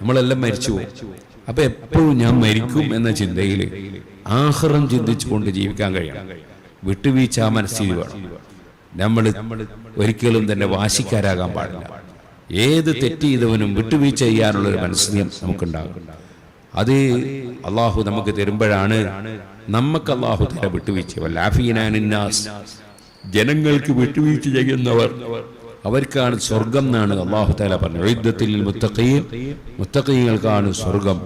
നമ്മളെല്ലാം മരിച്ചു പോകും അപ്പൊ എപ്പോഴും ഞാൻ മരിക്കും എന്ന ചിന്തയിൽ ആഹ്റം ചിന്തിച്ചുകൊണ്ട് ജീവിക്കാൻ കഴിയണം. വിട്ടുവീഴ്ച മനസ്സിൽ വേണം. നമ്മൾ ഒരിക്കലും തന്നെ വാശിക്കാരാകാൻ പാടില്ല. ഏത് തെറ്റ് ചെയ്തവനും വിട്ടുവീഴ്ച ചെയ്യാനുള്ള ഒരു മനസ്സിനെ നമുക്കുണ്ടാകും. അത് അള്ളാഹു നമുക്ക് തരുമ്പോഴാണ് നമുക്ക് അള്ളാഹു തന്നെ വിട്ടുവീഴ്ച. ജനങ്ങൾക്ക് വിട്ടുവീഴ്ച ചെയ്യുന്നവർ അവർക്കാണ് സ്വർഗം എന്നാണ് അള്ളാഹു താല പറഞ്ഞു യുദ്ധത്തിൽ മുത്തക്കയും മുത്തഖീങ്ങൾക്കാണ് സ്വർഗം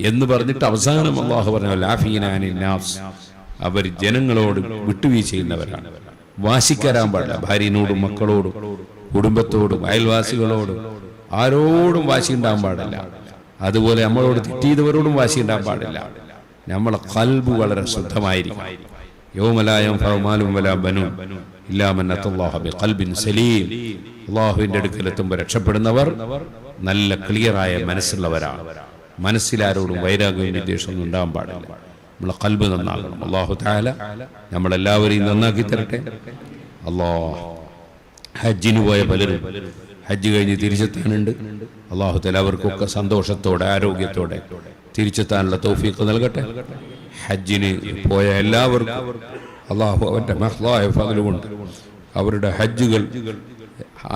എന്ന് പറഞ്ഞിട്ട് അവസാനം അള്ളാഹു പറഞ്ഞു നാസ് അവർ ജനങ്ങളോട് വിട്ടുവീഴ്ച ചെയ്യുന്നവരാണ്. വാശിക്കരാൻ പാടില്ല. ഭാര്യനോടും മക്കളോടും കുടുംബത്തോടും അയൽവാസികളോടും ആരോടും വാശി ഉണ്ടാകാൻ പാടില്ല. അതുപോലെ നമ്മളോട് തെറ്റിയവരോടും വാശി ഉണ്ടാകാൻ പാടില്ല. നമ്മളെ കൽബ് വളരെ ശുദ്ധമായിരിക്കും യോമലായം ഫറമാലും വല സലീം. അള്ളാഹുവിന്റെ അടുക്കലെത്തുമ്പോൾ രക്ഷപ്പെടുന്നവർ നല്ല ക്ലിയറായ മനസ്സുള്ളവരാണ്. മനസ്സിലാരോടും വൈരാഗ്യവും വിദ്വേഷമൊന്നും ഉണ്ടാകാൻ പാടില്ല. നമ്മളെ കൽബ് നന്നാകണം അള്ളാഹു താല നമ്മളെല്ലാവരെയും നന്നാക്കി തരട്ടെ. അള്ളാ ഹജ്ജിന് പോയ പലരും ഹജ്ജ് കഴിഞ്ഞ് തിരിച്ചെത്താനുണ്ട്. അള്ളാഹു തല അവർക്കൊക്കെ സന്തോഷത്തോടെ ആരോഗ്യത്തോടെ തിരിച്ചെത്താനുള്ള തൗഫീഖ് നൽകട്ടെ. ഹജ്ജിന് പോയ എല്ലാവർക്കും അള്ളാഹു അവന്റെ മഹ്ലായ ഫതിലുകൊണ്ട് അവരുടെ ഹജ്ജുകൾ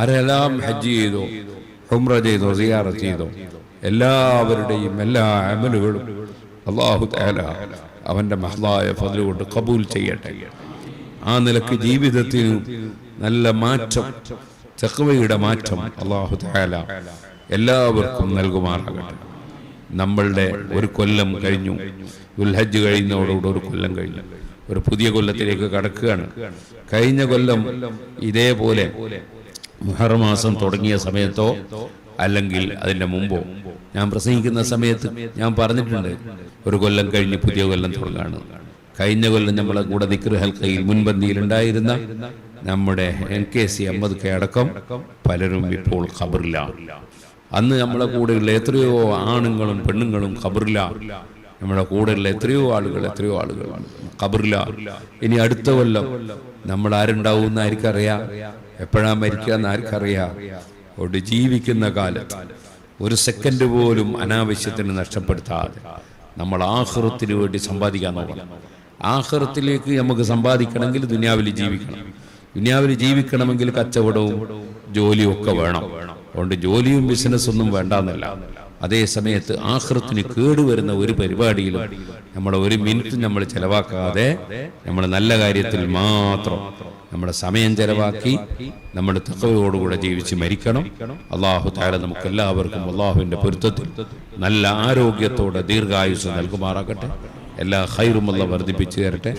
ആരെല്ലാം ഹജ്ജ് ചെയ്തോ ഹുംറ ചെയ്തോ സിയാറത്ത് ചെയ്തോ എല്ലാവരുടെയും എല്ലാ അമലുകളും അള്ളാഹു താല അവന്റെ മഹ്ലായ ഫതിലുകൊണ്ട് കബൂൽ ചെയ്യട്ടെ. ആ നിലയ്ക്ക് ജീവിതത്തിന് നല്ല മാറ്റം തെക്കുവയുടെ മാറ്റം അള്ളാഹു എല്ലാവർക്കും നൽകുമാറാകട്ടെ. നമ്മളുടെ ഒരു കൊല്ലം കഴിഞ്ഞു. ഉൽഹജ്ജ് കഴിയുന്നതോടുകൂടി ഒരു കൊല്ലം കഴിഞ്ഞു. ഒരു പുതിയ കൊല്ലത്തിലേക്ക് കടക്കുകയാണ്. കഴിഞ്ഞ കൊല്ലം ഇതേപോലെ മുഹറമാസം തുടങ്ങിയ സമയത്തോ അല്ലെങ്കിൽ അതിന്റെ മുമ്പോ ഞാൻ പ്രസംഗിക്കുന്ന സമയത്ത് ഞാൻ പറഞ്ഞിട്ടുണ്ട് ഒരു കൊല്ലം കഴിഞ്ഞ് പുതിയ കൊല്ലം തുടങ്ങാണ്. കഴിഞ്ഞ കൊല്ലം നമ്മളെ കൂടെ നിക്കർ മുൻപന്തിയിൽ ഉണ്ടായിരുന്ന നമ്മുടെ N K C Ahammed K അടക്കം പലരും ഇപ്പോൾ ഖബറിലാണ്. അന്ന് നമ്മളെ കൂടെയുള്ള എത്രയോ ആണുങ്ങളും പെണ്ണുങ്ങളും ഖബറില. നമ്മുടെ കൂടെയുള്ള എത്രയോ ആളുകൾ എത്രയോ ആളുകൾ ഖബറില. ഇനി അടുത്ത കൊല്ലം നമ്മൾ ആരുണ്ടാവും എന്ന് ആർക്കറിയാം? എപ്പോഴാ മരിക്കുക എന്ന് ആർക്കറിയാം? അതുകൊണ്ട് ജീവിക്കുന്ന കാലത്ത് ഒരു സെക്കൻഡ് പോലും അനാവശ്യത്തിന് നഷ്ടപ്പെടുത്താതെ നമ്മൾ ആഹൃത്തിന് വേണ്ടി സമ്പാദിക്കാൻ നോക്കണം. ആഹൃത്തിലേക്ക് നമുക്ക് സമ്പാദിക്കണമെങ്കിൽ ദുനിയാവിൽ ജീവിക്കണം. ദുനിയാവിൽ ജീവിക്കണമെങ്കിൽ കച്ചവടവും ജോലിയും ഒക്കെ വേണം. അതുകൊണ്ട് ജോലിയും ബിസിനസ്സൊന്നും വേണ്ടാന്നല്ല. അതേ സമയത്ത് ആഹൃത്തിന് കേടുവരുന്ന ഒരു പരിപാടിയിലും നമ്മൾ ഒരു മിനിറ്റ് നമ്മൾ ചെലവാക്കാതെ നമ്മൾ നല്ല കാര്യത്തിൽ മാത്രം നമ്മുടെ സമയം ചെലവാക്കി നമ്മൾ തക്കവയോടുകൂടെ ജീവിച്ച് മരിക്കണം. അള്ളാഹു താര നമുക്ക് എല്ലാവർക്കും അള്ളാഹുവിന്റെ പൊരുത്തത്തിൽ നല്ല ആരോഗ്യത്തോടെ ദീർഘായുസ് നൽകുമാറാകട്ടെ. എല്ലാ ഹൈറുമുള്ള വർദ്ധിപ്പിച്ചു തരട്ടെ.